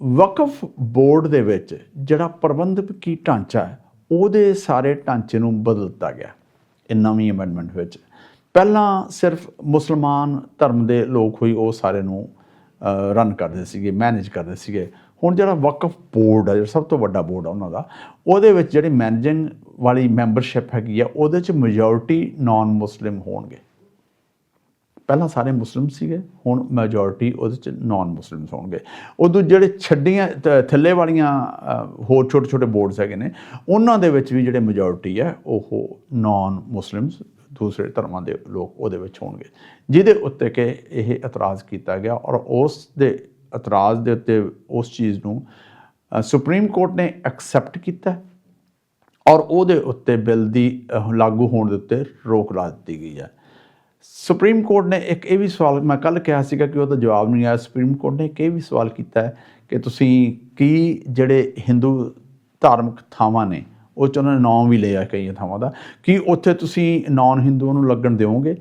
Waqf board ਦੇ ਵਿੱਚ ਜਿਹੜਾ ਪ੍ਰਬੰਧਕੀ ਢਾਂਚਾ ਹੈ, ਉਹਦੇ ਸਾਰੇ ਢਾਂਚੇ ਨੂੰ ਬਦਲ ਦਿੱਤਾ ਗਿਆ ਇਹ ਨਵੀਂ ਅਮੈਂਡਮੈਂਟ ਵਿੱਚ। ਪਹਿਲਾਂ ਸਿਰਫ ਮੁਸਲਮਾਨ ਧਰਮ ਦੇ ਲੋਕ ਹੋਈ ਉਹ ਸਾਰੇ ਨੂੰ ਰਨ ਕਰਦੇ ਸੀਗੇ ਮੈਨੇਜ ਕਰਦੇ ਸੀਗੇ। ਹੁਣ ਜਿਹੜਾ ਵਕਫ ਬੋਰਡ ਹੈ, ਜਿਹੜਾ ਸਭ ਤੋਂ ਵੱਡਾ ਬੋਰਡ ਹੈ ਉਹਨਾਂ ਦਾ, ਉਹਦੇ ਵਿੱਚ ਜਿਹੜੀ ਮੈਨੇਜਿੰਗ ਵਾਲੀ ਮੈਂਬਰਸ਼ਿਪ ਹੈਗੀ ਆ ਉਹਦੇ ਚ ਮੈਜੋਰਿਟੀ ਨਾਨ ਮੁਸਲਿਮ ਹੋਣਗੇ। ਪਹਿਲਾਂ ਸਾਰੇ ਮੁਸਲਿਮ ਸੀਗੇ, ਹੁਣ ਮੈਜੋਰਿਟੀ ਉਹਦੇ ਚ ਨਾਨ ਮੁਸਲਿਮਸ ਹੋਣਗੇ। ਉਦੋਂ ਜਿਹੜੇ ਛੱਡੀਆਂ, ਤ- ਥੱਲੇ ਵਾਲੀਆਂ ਹੋਰ ਛੋਟੇ ਛੋਟੇ ਬੋਰਡਸ ਹੈਗੇ ਨੇ, ਉਹਨਾਂ ਦੇ ਵਿੱਚ ਵੀ ਜਿਹੜੇ ਮੈਜੋਰਿਟੀ ਹੈ, ਉਹ ਨਾਨ ਮੁਸਲਿਮਸ ਦੂਸਰੇ ਧਰਮਾਂ ਦੇ ਲੋਕ ਉਹਦੇ ਵਿੱਚ ਹੋਣਗੇ। ਜਿਹਦੇ ਉੱਤੇ ਕਿ ਇਹ ਇਤਰਾਜ਼ ਕੀਤਾ ਗਿਆ ਔਰ ਉਸ ਦੇ ਇਤਰਾਜ਼ ਦੇ ਉੱਤੇ ਉਸ ਚੀਜ਼ ਨੂੰ ਸੁਪਰੀਮ ਕੋਰਟ ਨੇ ਐਕਸੈਪਟ ਕੀਤਾ ਔਰ ਉਹਦੇ ਉੱਤੇ ਬਿੱਲ ਦੀ ਲਾਗੂ ਹੋਣ ਦੇ ਉੱਤੇ ਰੋਕ ਲਾ ਦਿੱਤੀ ਗਈ ਹੈ। ਸੁਪਰੀਮ ਕੋਰਟ ਨੇ ਇੱਕ ਇਹ ਵੀ ਸਵਾਲ, ਮੈਂ ਕੱਲ ਕਿਹਾ ਸੀਗਾ ਕਿ ਉਹਦਾ ਜਵਾਬ ਨਹੀਂ ਆਇਆ। ਸੁਪਰੀਮ ਕੋਰਟ ਨੇ ਇੱਕ ਇਹ ਵੀ ਸਵਾਲ ਕੀਤਾ ਹੈ ਕਿ ਤੁਸੀਂ ਕੀ ਜਿਹੜੇ ਹਿੰਦੂ ਧਾਰਮਿਕ ਥਾਵਾਂ ਨੇ, ਉਹ ਚ ਉਹਨਾਂ ਨੇ ਨਾਮ ਵੀ ਲਿਆ ਕਈ ਥਾਵਾਂ ਦਾ, ਕੀ ਉੱਥੇ ਤੁਸੀਂ ਨਾਨ ਹਿੰਦੂਆਂ ਨੂੰ ਲੱਗਣ ਦਿਓਗੇ?